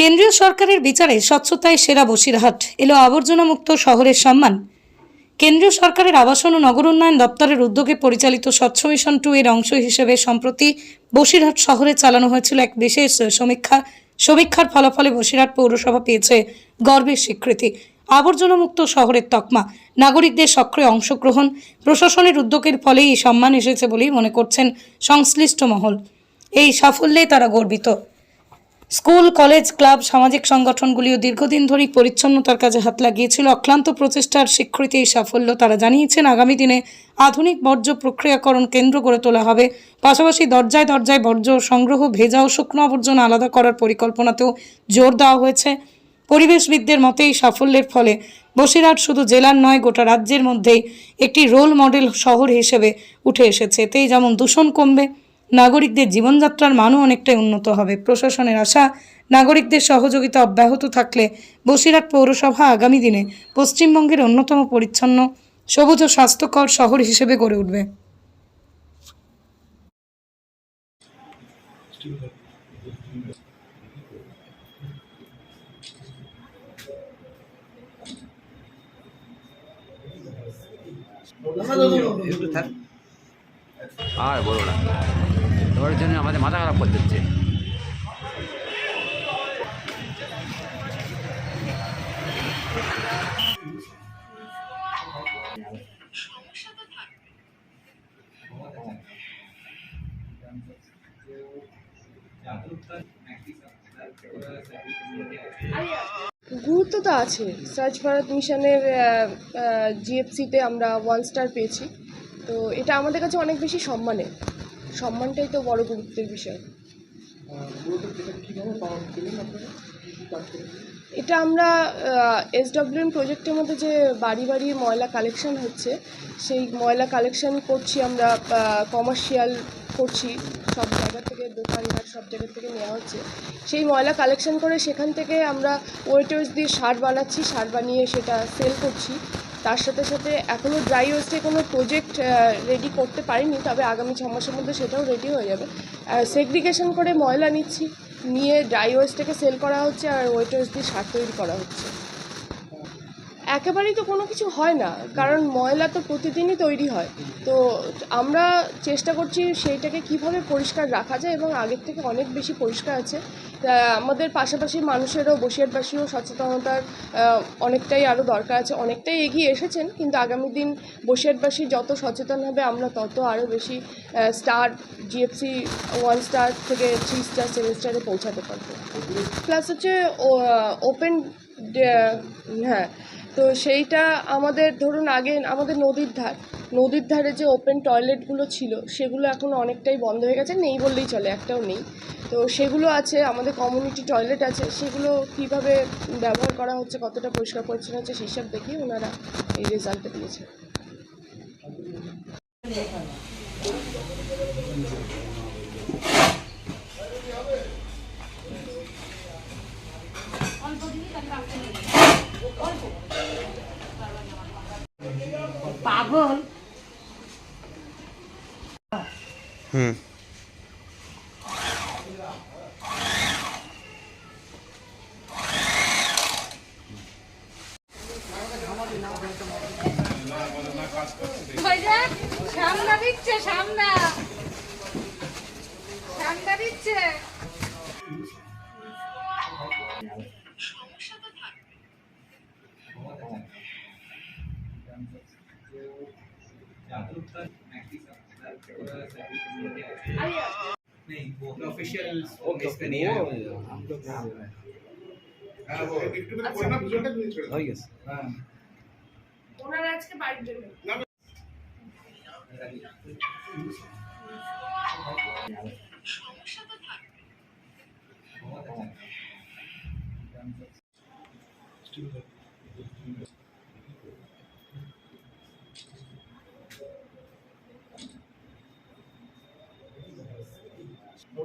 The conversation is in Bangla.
কেন্দ্রীয় সরকারের বিচারে স্বচ্ছতায় সেরা বসিরহাট। এলো আবর্জনা মুক্ত শহরের সম্মান। কেন্দ্রীয় সরকারের আবাসন ও নগর উন্নয়ন দপ্তরের উদ্যোগে পরিচালিত স্বচ্ছ মিশন টু এর অংশ হিসেবে সম্প্রতি বসিরহাট শহরে চালানো হয়েছিল এক বিশেষ সমীক্ষা। সমীক্ষার ফলাফলে বসিরহাট পৌরসভা পেয়েছে গর্বের স্বীকৃতি। আবর্জনা মুক্ত শহরের তকমা, নাগরিকদের সক্রিয় অংশগ্রহণ, প্রশাসনের উদ্যোগের ফলেই এই সম্মান এসেছে বলেই মনে করছেন সংশ্লিষ্ট মহল। এই সাফল্যে তারা গর্বিত। স্কুল, কলেজ, ক্লাব, সামাজিক সংগঠনগুলিও দীর্ঘদিন ধরেই পরিচ্ছন্নতার কাজে হাত লাগিয়েছিল। অক্লান্ত প্রচেষ্টার স্বীকৃতি এই সাফল্য তারা জানিয়েছেন। আগামী দিনে আধুনিক বর্জ্য প্রক্রিয়াকরণ কেন্দ্র গড়ে তোলা হবে। পাশাপাশি দরজায় দরজায় বর্জ্য সংগ্রহ, ভেজা ও শুকনো আবর্জনা আলাদা করার পরিকল্পনাতেও জোর দেওয়া হয়েছে। পরিবেশবিদদের মতে, এই সাফল্যের ফলে বসিরহাট শুধু জেলার নয়, গোটা রাজ্যের মধ্যেই একটি রোল মডেল শহর হিসেবে উঠে এসেছে। এতেই যেমন দূষণ কমবে নাগরিকদের জীবনযাত্রার মানও অনেকটাই উন্নত হবে। প্রশাসনের আশা, নাগরিকদের সহযোগিতা অব্যাহত থাকলে বসিরহাট পৌরসভা আগামী দিনে পশ্চিমবঙ্গের অন্যতম পরিচ্ছন্ন, সবুজ ও স্বাস্থ্যকর শহর হিসেবে গড়ে উঠবে। আর বলো না। তোমার জন্য আমাদের মাথা খারাপ করতে হচ্ছে গুরুত্ব তো আছে। স্বচ্ছ ভারত মিশনের জিএফসিতে আমরা ওয়ান স্টার পেয়েছি। তো এটা আমাদের কাছে অনেক বেশি সম্মানের। সম্মানটাই তো বড় গুরুত্বের বিষয়। এটা আমরা এসডব্লিউএন প্রজেক্টের মধ্যে যে বাড়ি বাড়ি ময়লা কালেকশন হচ্ছে, সেই ময়লা কালেকশন করছি আমরা কমার্শিয়াল করছি, সব জায়গা থেকে দোকানঘাট সব জায়গা থেকে নেওয়া হচ্ছে। সেই ময়লা কালেকশন করে সেখান থেকে আমরা ওয়েটার্স দিয়ে সার বানাচ্ছি, সার বানিয়ে সেটা সেল করছি। তার সাথে সাথে এখনও ড্রাই ওয়েস্টে কোনো প্রজেক্ট রেডি করতে পারিনি, তবে আগামী ছ মাসের মধ্যে সেটাও রেডি হয়ে যাবে। সেগ্রিগেশন করে ময়লা নিচ্ছি, নিয়ে ড্রাই ওয়েস্টটাকে সেল করা হচ্ছে আর ওয়েটার্স দিয়ে সার তৈরি করা হচ্ছে। একেবারেই তো কোনো কিছু হয় না। কারণ ময়লা তো প্রতিদিনই তৈরি হয়। তো আমরা চেষ্টা করছি সেইটাকে কীভাবে পরিষ্কার রাখা যায় এবং আগের থেকে অনেক বেশি পরিষ্কার আছে। আমাদের পাশাপাশি মানুষেরও, বসিরহাটবাসীও সচেতনতার অনেকটাই আরও দরকার আছে। অনেকটাই এগিয়ে এসেছেন, কিন্তু আগামী দিন বসিরহাটবাসী যত সচেতন হবে, আমরা তত আরও বেশি স্টার, জিএফসি ওয়ান স্টার থেকে থ্রি স্টার, সেভেন স্টারে পৌঁছাতে পারব। প্লাস হচ্ছে ওপেন হ্যাঁ তো সেইটা আমাদের, ধরুন আগে আমাদের নদীর ধার, নদীর ধারে যে ওপেন টয়লেটগুলো ছিল, সেগুলো এখন অনেকটাই বন্ধ হয়ে গেছে, নেই বললেই চলে, একটাও নেই। তো সেগুলো আছে, আমাদের কমিউনিটি টয়লেট আছে, সেগুলো কীভাবে ব্যবহার করা হচ্ছে, কতটা পরিষ্কার পরিচ্ছন্ন হচ্ছে, সেই সব ওনারা এই রেজাল্টটা দিয়েছে পাগল। সামনা দিচ্ছে সামনা। সামনা দিচ্ছে। ऑफिशियल इसमें नहीं आया हाँ, वो একটু করে পড়না ভিডিওটা তুমি ছেড়ে দাও। হয়ে গেছে হ্যাঁ ওনারা আজকে বাড়ির জন্য